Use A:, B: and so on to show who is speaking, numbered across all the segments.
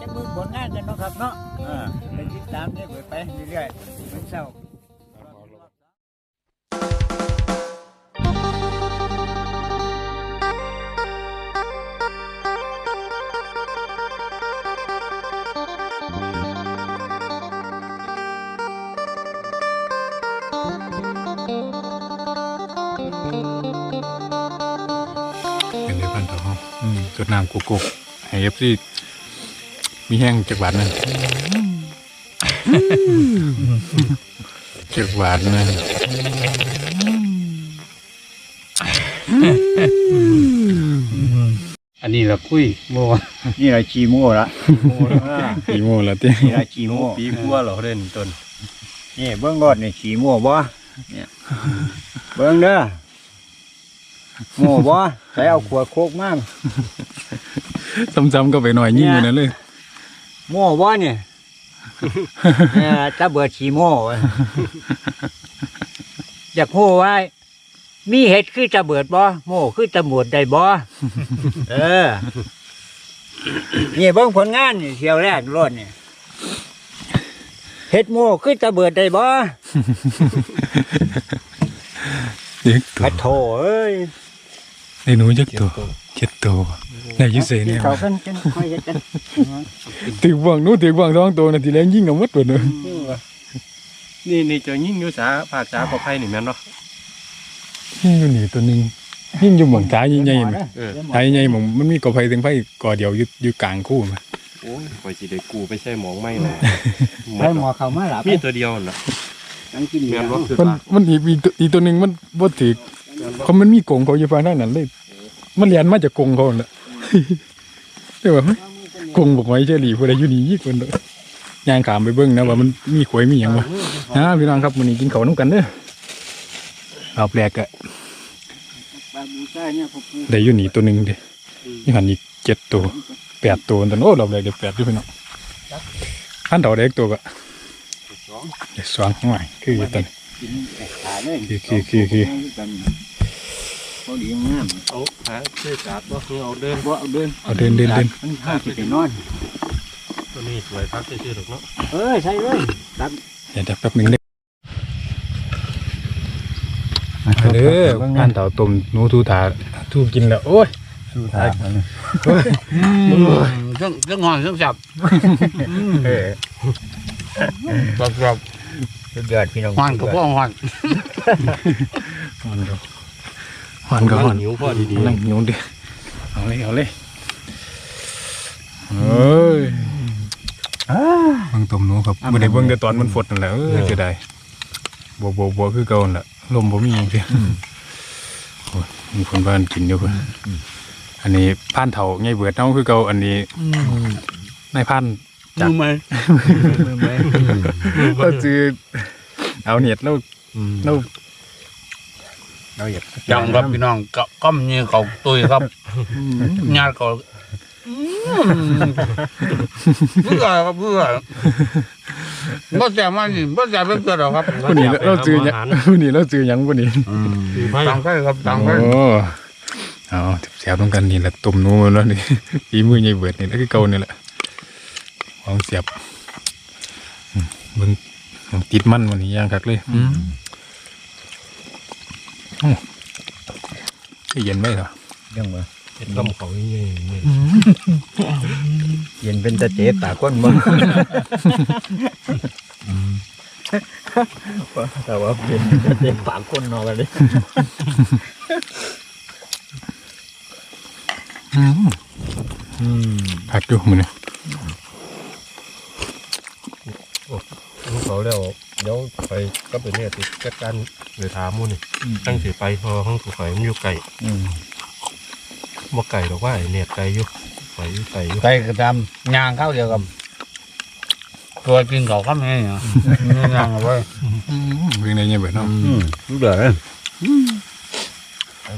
A: จะมึงผลงานกันเนาะครับเนาะเออไปติดตามเนี่ยไปเรื่อยๆมันเศร้า
B: เป็นในพันธุ์ของจดน้ำกุกกุกให้เอฟซี มีแห้งจักหวานนั่นจักหวานนั่น
C: อันนี้เราคุยโม
A: นี่เราชีโม่ละ
B: อีโมละเต้
A: นี่เราชีโม่
C: ปีบัวเหรอเด่นต้น
A: นี่เบิ้งรอดนี่ชีโม่บ่เนี่ยเบิ้งเด้อโม่บ่ใส่เอาขวดโคกมา
B: ซ้ำๆก็ไปหน่อยยิ่งกว่านั้นเลย
A: โม่บ่เนี่ยเนี่ยตาเบิดชีโม่เว้ยอยากโม่ไว้ มีเห็ดคือจะเบิดบ่โม่คือจะหมวดได้บ่เออ นี่เบิ่งผลงานนี่เที่ยวแรกรถนี่เห็ดโม่คือจะเบิดได้บ่
B: เด็กตัว
A: กระโถเอ้ย
B: ในหนูจักตัวเจ็ดตัว ไหนอยูเซเนี่ย
A: เขากันกันค่อยเฮ็ดกัน
B: ถือบ่วงหนู้ถือบ่วงสองตัวนะทีแรกยิ่งเอาหมดตัวเนอะ
C: นี่นี่เจะยิ่งอยู่สาภาคสาปอไผ่นี่แม่นเนาะ
B: ยิ่งอยู่นี่ตัวหนึงยิ่งอยู่หม่องตายิ่งใหญ่ๆนะ
C: เออ
B: ตาใหญ่ๆหม่องมันมีกอไผ่ถึงไผ่กอเดียวอยู่อยู่กลางคู่มา
C: โอ้ยคอยสิได้กูไปใช่หมองไม่เลย
A: ไปหมอเขามาหลับ
C: มีตัวเดียวน่ะ
A: ตั้งกิน
C: แม่นบ่คือ
B: มัน
C: ว่า
B: มันอีกอีกตัวอีกตัวหนึ่งมันบ่ถือเขามันมีกรงเขาอยู่ฝั่งด้านนั้นเลย มันเรียนมาจากกรงเขาน่ะ เรียกว่ากงบอกไว้เฉลี่ผู้ใดอยู่นี่ยี่คนเด้อยางขามไปเบิ่งนะว่ามันมีขวยมีหยังบ่นะพี่น้องครับมื้อนี้กินเขาน้ำกันเด้อเอาแปลกอะได้อยู่นี่ตัวหนึ่งเด้นี่หันอีกเจ็ดตัวแปดตัวตอนโอ้เราแปลกเดี๋ยวแปดอยู่พี่น้องอันเดาเด็กตัวก็
A: สอง
B: เดี๋ยวสองหน่อยคือตอนคือคือคือคือ
A: เขาดีงาม
C: เอาหาเสื้อจัดบ่คือเอาเดิน
A: บ่เอาเดิน
B: เอาเดินเดินเดิน
A: มันข้าสิไปนอน
C: ตัวนี้สวยพักซื่อๆดอกเนาะ
A: เอ้ยใช่เลยตับ
B: เดี๋ยวเดี๋ยวแป๊บหนึงเด้อมาเด้ออันเต่าต้มหนูทูถาทูกินแล้วโอ้ย
A: สู้ทาง
D: เครื่องเครื่องงอนเครื่องจับ
A: เออ
D: จับจับ
A: สุดยอดพี่น้อง
D: หอนกับพวกหอน
B: หอนก็ หอนก็หอน
C: หิวพอดี
B: นั่งหิวดิเอาเลยเอาเลยเอ้ยเบิ่งต้มหนูครับบ่ได้เบิ่งแต่ตอนมันฝดนั่นแหละเออจะได้บัวบัวบัวคือเก่านั่นแหละลมบ่มีหยังเพียโอ้ยมีคนบ้านกินอยู่เพิ่นอันนี้ผ่านเฒ่าใหญ่เบิดเฮาคือเก่าอันนี้นายพันจัด
D: มือไหม
B: เราจือเอาเน็ตเราเรา
A: เราอยาก
D: จังครับพี่น้องก็ก้มนี่เขาตุยครับญาติเขาเพื่อครับเพื่อบ่แต่มันนี่บ่แต่เป็นเกิดหรอกครับ
B: คนนี้เราจือหยังคนนี้เราจือหยังคนนี้
C: คือไผ่
D: ตังไปครับตังไป
B: โอ้เอาแซวตรงกันนี่แหละตุ่มนูแล้วนี่ฝีมือใหญ่เบิดนี่แหล้วคือเก่านี่แหละของเสียบอืมเบิ่งมันติดมันวันนี้ย่างคักเลยอืมโอ้ เย็นไหมเหรอ
A: ยังบ่
C: เป็นคำของนี่นี่
A: เย็นเป็นตะเจ็บตาก้นบ่แต่ว่าเป็นตะเจ็บปากก้นนอนกันเลย
B: อืมพักอยู่มือนี่
C: เขาแล้วเดี๋ยวไป ก็เป็นเนี่ยติดจัดการเลยถามมูนี่ตั้งสิไปพอห้องถูกไฟมันอยู่ไก่
A: อืม
C: บ่ไก่หรอกว่าไอ้เนี่ยไก่อยู่ไฟอยู่ไก่อยู่
D: ไปกระทำยางเข้าเดียวกับตัวกินเขาครับนี่เนาะนี่ยางเอาไว้
B: อืมเรื่องในใหญ่เบิดเนาะ
A: อืมเด้อ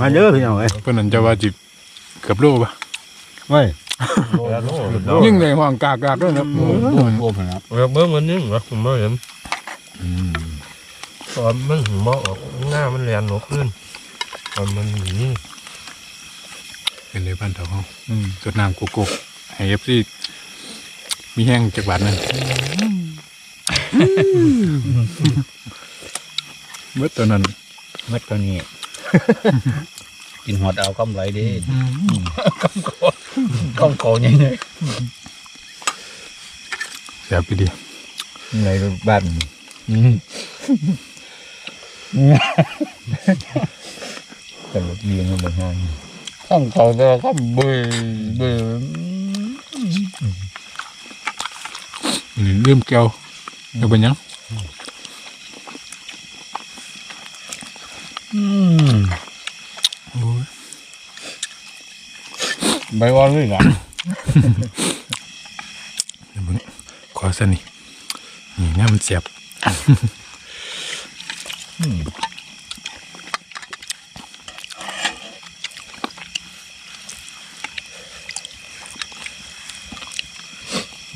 A: มาเด้อพี่น้องเอ้ย
B: เพิ่นนั่นจะว่าจิเกือบโลป่ะ
A: เว้ย
C: แล้วโลด
B: ยิ่งในห้องกากๆด้วยนะโอ้โห
D: โอ้โหนะครับ
C: เออเบิ่งมันนิ่งเหรอผมไม่เห็น ตอนมันถึงบ่ออกหน้ามันแลนหลบขึ้นตอนมันหนี
B: เป็นเลยบ้านเถาห้องจดน้ำกุกกุกให้เอฟซีมีแห้งจากบาทนั่นเมื่อตอนนั้น
A: มัดตัวนี้
D: กินหอดเอากำไรดีกำโกกำโกยังไง
B: แซ่บไปดี
A: ในบ้าน
D: อืม
A: ตลกดีมันบางงาน
D: ข้างเขาจะข้ามเบื่อเบื่อ
B: เริ่มแก้วแล้วเป็นหยัง
D: อืมใบวันเลยล่ะ
B: เดี๋ยวเบิ่งขอสนี่นี่นี่มันเสียบ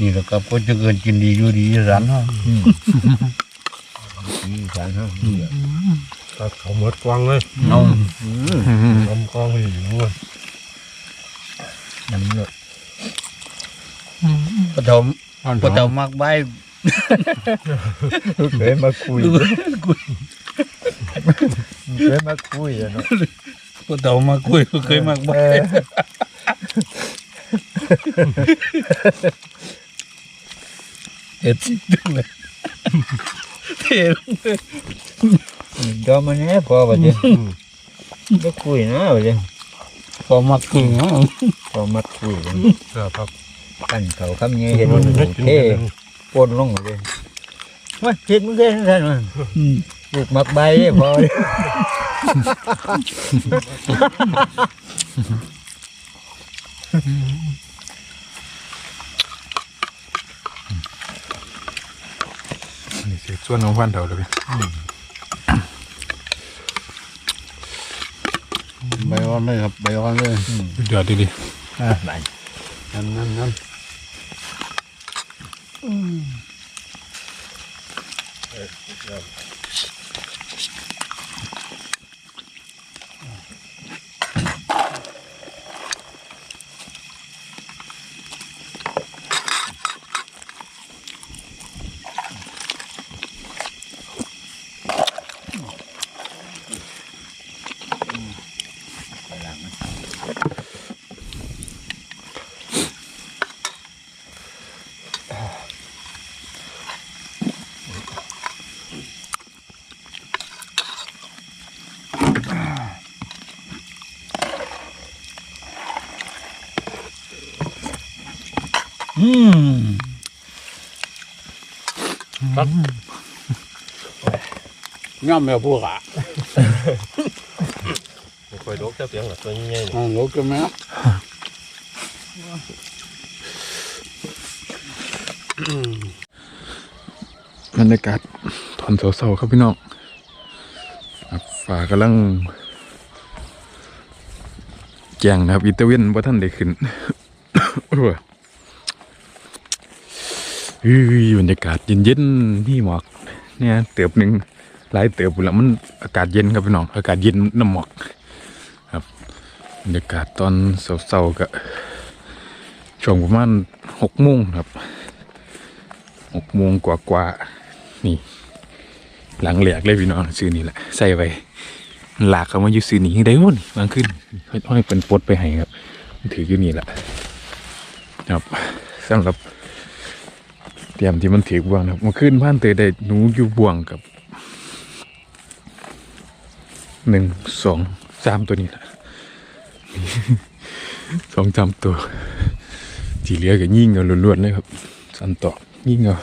D: นี่แหละครับก็จะเกินกินดีอยู่ดีสันเนาะ
A: นี่สารเนาะ
C: ตัดเขาหมดกวางเลย
D: เอา
C: ลำกองให้อยู่ด้วย
A: น้ำเลือด
D: ปฐมปฐมมากใบ
A: เคยมาคุย เคยมาคุยอะเนาะ
D: ปฐมมาคุยเคยมากใบเห็ดสิตึงเลยเทลงเลย
A: ยอมมันแน่พอป่ะเจ้มาคุยนะป่ะเจ้
D: พอมักคุยเนาะ
A: พอมาคุยกัน
C: เสื้อพัก
A: กันเขาคำนี้เห็น
C: มั
A: มันน
C: ไม่กิน
A: เท่
C: กัน
A: ปนลงเลยว่าเห็ดมึงเท่ท่านมัน
D: อืม
A: ลูกหมักใบเนี่ยพอเลย
B: นี่เสียส่วนของพันเถาเลย
D: ใบวันเลยครับใบวันเลย
B: เดือดดีดี
A: อะไป
D: นั่นนั่นนั่นอืม ครับย่อมแมวพวกอะ
C: ไม่ค่อยดกจะเปียงหรอกตัวใหญ่ๆนี่
D: อ่าลูกจะแม่
B: บรรยากาศตอนเสาๆครับพี่น้องครับฝ่ากำลังแจงนะครับอิตาเวนว่าท่านได้ขึ้นโอ้ยอื้อบรรยากาศเย็นๆนี่หมอก เนี่ยเติบหนึ่งหลายเติบอยู่แล้วมันอากาศเย็นครับพี่น้องอากาศเย็นน้ำหมอก ครับบรรยากาศตอนเสาๆก็ช่วงประมาณหกโมงครับหกโมงกว่าๆนี่ หลังแหลกเลยพี่น้องซื้อนี่แหละใส่ไว้หลากเขามาอยู่ซื้อนี่ยังได้หุ่นบางขึ้นค่อยๆเป็นปดไปให้ครับ ถืออยู่นี่แหละครับสำหรับ เตรียมที่มันถือบ่วงนะครับมาขึ้นบ้านเตยได้หนูอยู่บ่วงกับหนึ่งสองสามตัวนี้แหละสองสามตัวที่เหลือก็ยิ่งเอาล้วนๆเลยครับสันต่อยิ่งเอา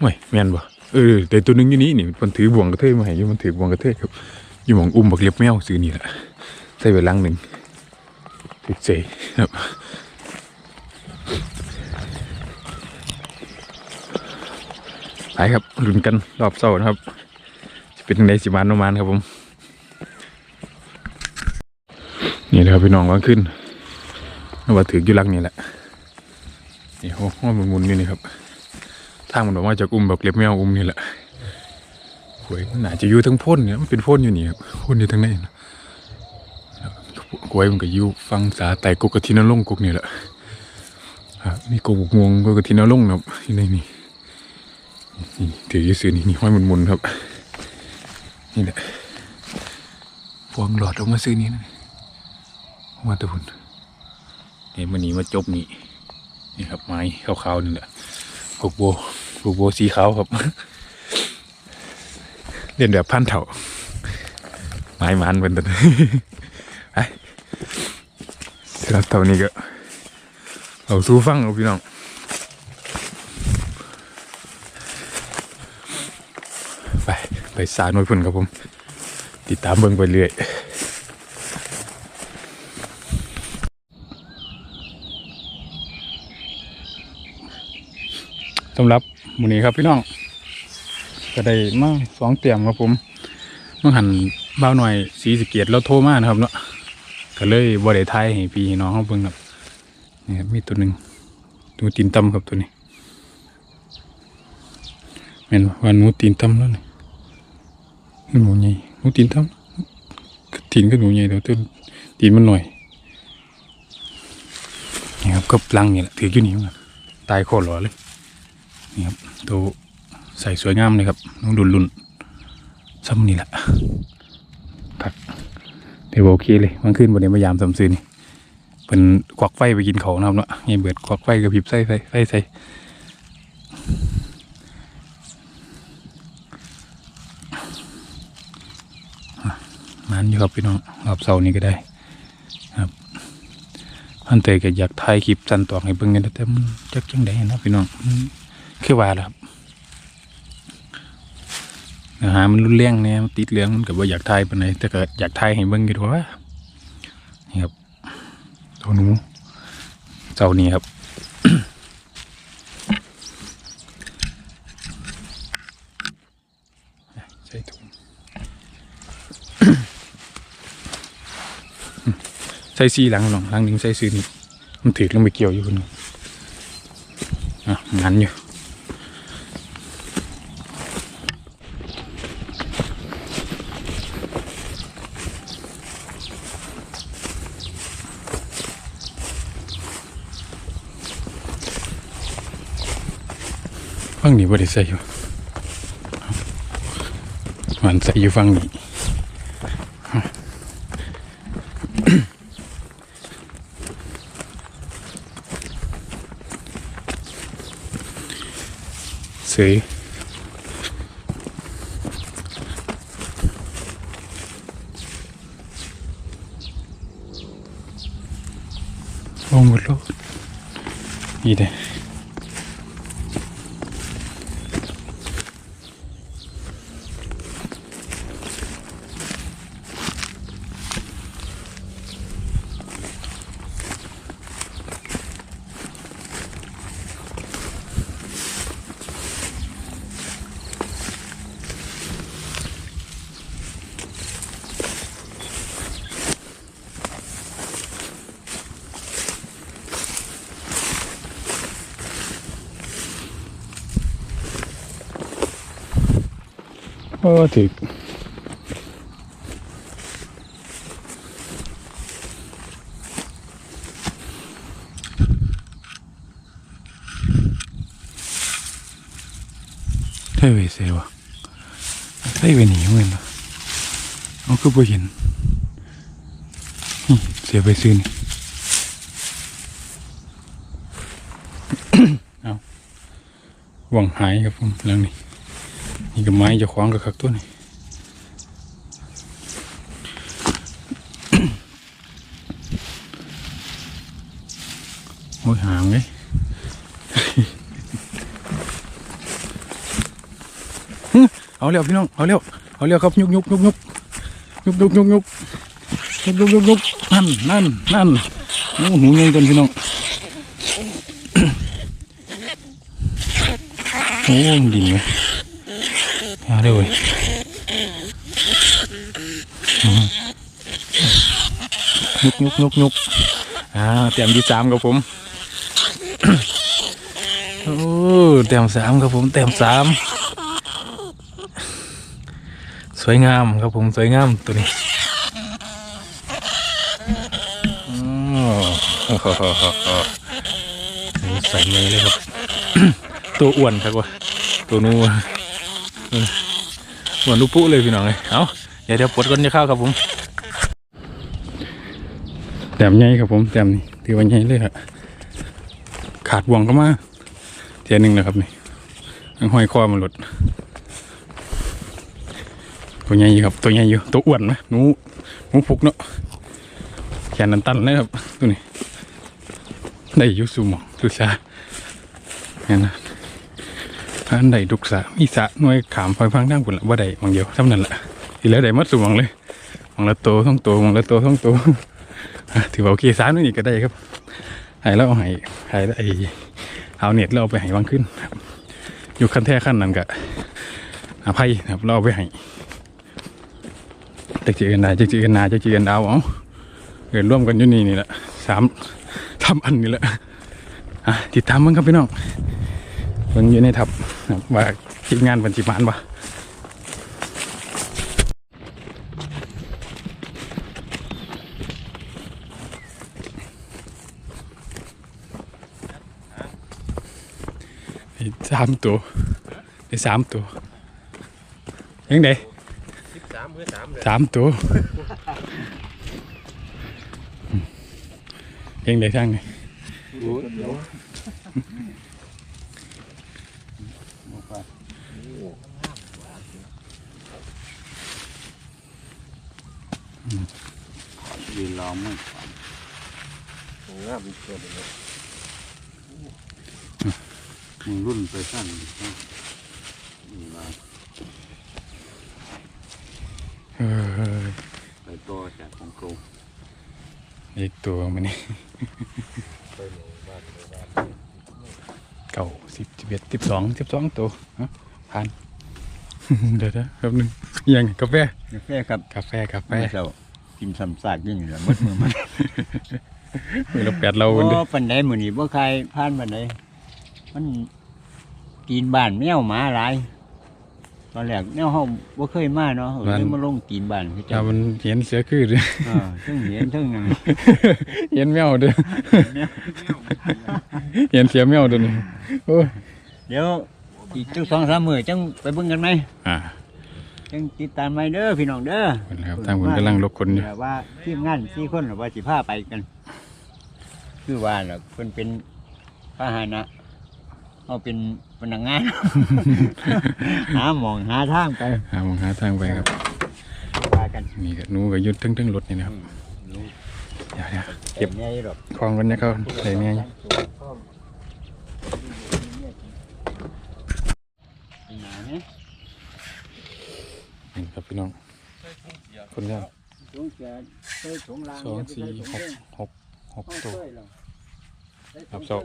B: ไม่แม่นบ่เออแต่ตัวหนึงอยู่นี้นี่มันถือบ่วงกระเทยมาให้อยู่มันถือบ่วงกระเทยครับอยู่หมองอุ้มบักเล็บแมวซื้อนี่แหละใส่ไว้ลังหนึ่งถือเจครับ ไปครับลุ้นกันรอบเสาร์นะครับ จะเป็นในสิมานโนมานครับผม นี่นะครับพี่น้องวางขึ้นนว่าถืออยู่ลักนี่แหละนี่โอ้โหมันมุนอยู่นี่ครับทางมันออกมาจากอุ้มแบบเล็บแมวอุ้มนี่แหละหวยมันอาจจะอยู่ทั้งพ่นเนี่ยมันเป็นพ่นอยู่นี่ครับพ่นอยู่ทั้งนนะพ่กล้วยมันก็อยู่ฟังสาแต่กุกกะทินลงกุกนี่แหละมีกุกงวงกุกกะทินลงครับอยู่ในนี่ นี่ถือยืซื้อนี่นี่ห้อยมุนๆครับ นี่แหละพวงหลอดออกมาซื้อนี่นะมาตะพุ่นนี่มันนีมาจบนี่นี่ครับไม้ขาวๆนี่แหละพวกโบพวกโบสีขาวครับ เรียนแบบพันเถาไม้มันเป็นต้นไปสำหรับเท่านี้ก็เอาสู้ฟังเอาพี่น้อง ไปสารน้พุ่นครับผม ติดตามเบิ่งไปเรื่อยสำหรับมื้อนี้ครับพี่น้อง ก็ได้มาสองเตรียมครับผมเมื่อหันบ้าหน่อยสีสเกียดเราโทรมานะครับเนาะก็เลยบ่ได้ทายให้พี่น้องเขาเบิ่งครับนี่ครับมีตัวหนึ่งตัวตีนตำครับตัวนี้แม่นว่าหนูตีนตำแล้วนี่ หนูใหญ่หนูตีนตำตีนก็หนูใหญ่เดี๋ยวต้นตีนมันหน่อยนี่ครับก็ลังนี่แหละถืออยู่นี่เหมือนกันตายโคตรหล่อเลยนี่ครับตัวใส่สวยงามเลยครับน้องดุนลุนซ้ำนี่แหละครับเดี๋ยวโอเคเลยมันขึ้นบนนี้มายามสำซื้อนี่เป็นควักไฟไปกินเขานะครับเนาะไงเบิดควักไฟกับพริบใส่ไฟไฟใส่อะ มันอยู่ครับพี่น้องรอบเสาร์นี้ก็ได้ ครับพันเตยก็อยากถ่ายคลิปสั้นต่อให้เบิ่งกันแต่มันจักจังไดนะพี่น้องคือว่าแหละครับเนื้อหามันรุนแรงเนี่ยติดเหลืองมันก็บ่อยากทายปานใดแต่ก็อยากทายให้เบิ่งอยู่ว่านี่ครับตัวหนูเจ้านี้ครับ ใส่ถุง ใส่ซีหลังหรองหลังหนึงใส่ซีนี่มันถือลงไปเกี่ยวอยู่คนนึงอะงั้นอยู่ฟังนี้บ่ได้ใส่อยู่มันใส่อยู่ฟังนี้ see. Oh my lord. 이래. เด้โอ้ถึกใช่เวเซวะใช่เวหนีเหมือนกันเอาคือบ่เห็นเสียไปซื้อนี่เอาหวังหายครับผมหลังนี้ นี่ก็ไม้จะคว้างกับคักตัวนี่โอ้ยหางเลยเอาเร็วพี่น้อง เอาเร็ว เอาเร็วครับยุกยุกยุกยุกยุกยุกยุกยุกยุกยุกยุกยุกนั่นนั่นนั่นโอ้หนูยังต้นพี่น้อง โอ้ดีไหมเอาเร็วเลย ยุกยุกยุกยุกอ่าเตรียมที่สามครับผมโอ้เตรียมสามครับผมเตรียมสามสวยงามครับผมสวยงามตัวนี้โอ้โหใส่เงยเลยครับ ตัวอ้วนครับว่าตัวนู้นว่ะ เอออ้วนลูกปุ๊เลยพี่น้องเลยเอาเดี๋ยวเดี๋ยวปลดก่อนจะเข้าครับผมแต้มใหญ่ครับผมแต้มนี่ถือว่าใหญ่เลยครับขาดบ่วงเข้ามาเทียนึ่งนะครับนี่ยังห้อยคอมันหลุดตัวใหญ่อยู่ครับตัวใหญ่อยู่ตัวอ้วนไหมหนูหนูพุกเนาะแขนนันตันเลยครับตัวนี้ได้อยุสูหมองสุชาเนี่ยนะ อันใดดุกสะมีสะหน่วยขามพลอยพังทางปุ่นละว่าใดหมองเดียวเท่านั้นแหละทีแล้วได้หมัดสูงเลยหมองละโตท่องโตหมองละโตท่องโตถือว่าโอเคสามนี่ก็ได้ครับหายแล้วเอาหายหายแล้วไอ้เอาเน็ตแล้วเอาไปหายวางขึ้น อยู่ขั้นแท้ขั้นนั้นก็อภัยครับเราเอาไปหายจะเจอกันได้จะเจอกันนาจะเจอกันดาวเอาเกินร่วมกันอยู่นี่นี่แหละสามทำอันนี้แหละติดตามมึงครับพี่น้อง มันอยู่ในทับนะครับว่าทีมงานบัญชีมานปะได้สามตัวได้สามตัวยังไง
C: สิบสามเมื่อสามเลย
B: สามตัวยังไงทางไง
A: ยืนรอมึง
C: งา มเกินเลย
A: มึงรุ่นไปสั้นมา
B: เออ
A: ไปต่อจากของกู
B: อีกตัวมันนี่
C: ไปหมู่บ้านหมู่บ้าน
B: เก่าสิบสิบเอ็ดสิบสองสิบสองตัวฮะผ่านเดี๋ยวนะแป๊บหนึงยังกาแฟ
A: กาแฟครับ
B: กาแฟกาแฟ
A: แม่เรากินสำสากอยังนี่แหละมืดมือมัน
B: มือเราแปดเรา
A: โอ้
B: เด้อ
A: ปันไดมือนี้บ่ใครผ่านปันไดมันตีนบ้านแมวหมาหลายตอนแรกแนวเฮาบ่เคยมาเนาะเออเลยมาลงตีนบ้านคือจั
B: ถ้างมันเห็นเสือคือเด้อ
A: อ่าเทั้งเห็นเทั้งนั่น
B: เห็นแมวเด้อเห็นเสียแมวเด้อนี่โอ้ย
A: เดี๋ยวอีกจักสองสามมื้อจังไปเบิ่งกันไหม
B: อ่า
A: จังติดตามไว้เด้อพี่น้องเด้อ
B: คนครับทางคนกำลังลกคนอยู่
A: แต่ว่าทีมงานสี่คนน่ะว่าสิพาไปกัน คือว่าน่ะเพิ่นเป็นพาหนะเอาเป็นพนักงาน หาหมองหาทางไป
B: หามองหาทางไปครับ
A: พากัน
B: นี่ก็หนูก็อยุดทั้งทั้งรถนี่นะครับเดี๋ยวเดี๋ยวเก็บ
A: ใหญ่หรอก
B: คลองกันนะเขาใส่เนี่ย
A: หนาเนี่ย
B: นี่ครับพี่น้องคนแล้ว
A: ถุงแกนใส่ถุงลาง
B: สองสี่หกหก หกตัว ครับโซ่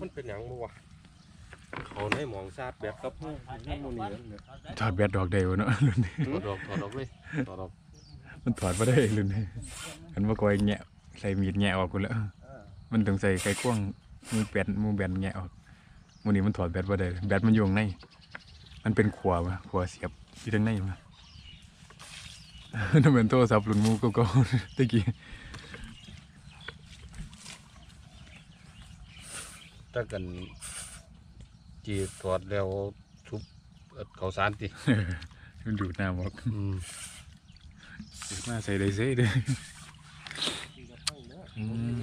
C: มันเป็นหยังบ่วะเขาในหมองซาดแบบกับน้ำมูนี่เนี่ย
B: ถอดแบตดอกเดียวเนาะรุ่นนี้
C: ถอดออกถอดออกเลยถอดออก
B: มันถอดมาได้รุ่นนี้มันว่ากอยแงะใส่มีดแงะออกกูแล้ว มันต้องใส่ไก่กว้างมือแบนมือแบนแงะออกมือนี้มันถอดแบตมาได้แบตมันอยู่ข้างใน มันเป็นขวาวะขวาเสียบอยู่ข้างในมาถ้าเป็นโทรศัพท์รุ่นหมูก็ก็ตะกี้
C: ถ้ากันจีถอดแล้วทุบเอาเขาสารติ
B: มันดูดน้ำออก
C: อืม
B: ดูดมาใส่ได้เซ่เด้ออืม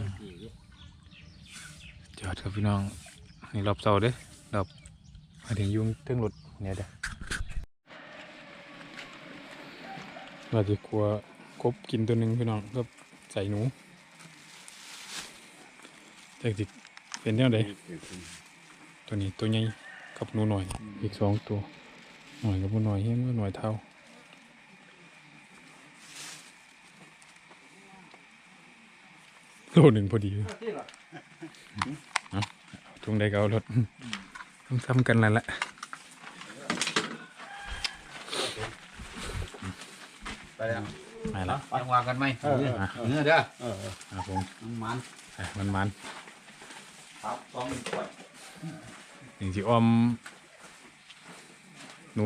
B: จอดครับพี่น้องนี่รอบเสาเด้อรอบมาถึงยุงเทิงรถเนี่ยเด้อเราจะกลัวกบกินตัวหนึ่งพี่น้องก็ใส่หนูจากจิ เป็นแนวใดตัวนี้ตัวใหญ่กับหนูหน่อย อีกสองตัวหน่อยกับหนูหน่อยเฮ้ยมันหน่อยเท่าโลหนึ่งพอดีเลยเอาทุงใดก็เอารถซ้ำๆกันแล้วละ
D: ไปแล้ว
B: มาแล้ว
D: จังหวะกันไหมเออเนื้อเด้อ
B: ครับผม
D: มัน
B: อะมันมัน
D: ครับสองขวด
B: หนึ่งที่อ้อมหนู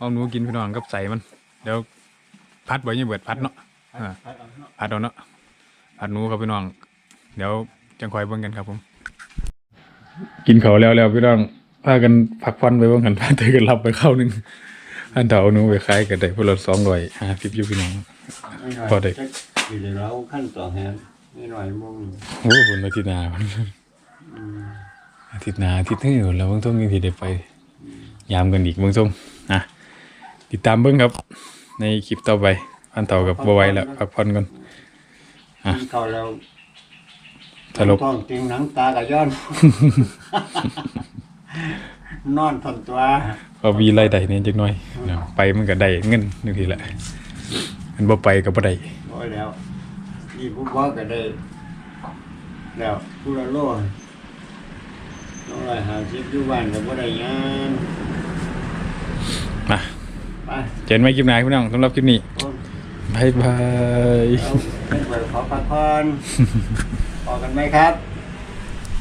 B: อ้อมหนูกินพี่น้องกับใส่มัน เดี๋ยวพัดไว้ยังเบิดพัดเนาะอ่าพัดเอาเนาะผัดหนูครับพี่น้อง เดี๋ยวจังคอยเบิ่งกันครับผม กินเขาวแล้วแล้วพี่น้องพากันพักผ่อนไปเบิ่งกันพาเตยกันรับไปเข้าวหนึงอันเถาหนูไปขายกันได้พวกเราสองร้อยห้าสิบอยู่พี่น้องพอได้
A: อยู่ในเราขั้นต่อแฮมไม่หน่อยมอง
B: โอ้โหอาทิตย์หน้ามัน อาทิตย์หน้าอาทิตย์นี้แล้วเบิ่งต้องมีที่ได้ไป ยามกันอีกเบิ่งส่งนะติดตามเบิ่งครับ ในคลิปต่อไปอันเต่ากับบ่ไหวแล้วพักผ่อนก่อนอะ
A: กินเขาวแล้ว
B: สรุป
A: ท้องติงหนังตากระย้อน นอนทนตัว
B: ก็มีรายได้เนี่ยจักหน่อยนะไปมันก็ได้เงินนึงทีแหละมันบ่ไปก็บ่ได้
A: โอ้ยแล้วนี่ผู้ว่าก็ได้แล้วผู้ละโล น้องลอยหาชิปอยู่บ้านกับบ่ได้หยัง
B: มา
A: ไป
B: เจอกันใหม่คลิปหน้าพี่น้องสำหรับคลิปนี้
A: โอ้ย
B: บ๊ายบาย
A: เอาเป็นเปิดขอพักผ่อนพอกันไหมครับ
B: ค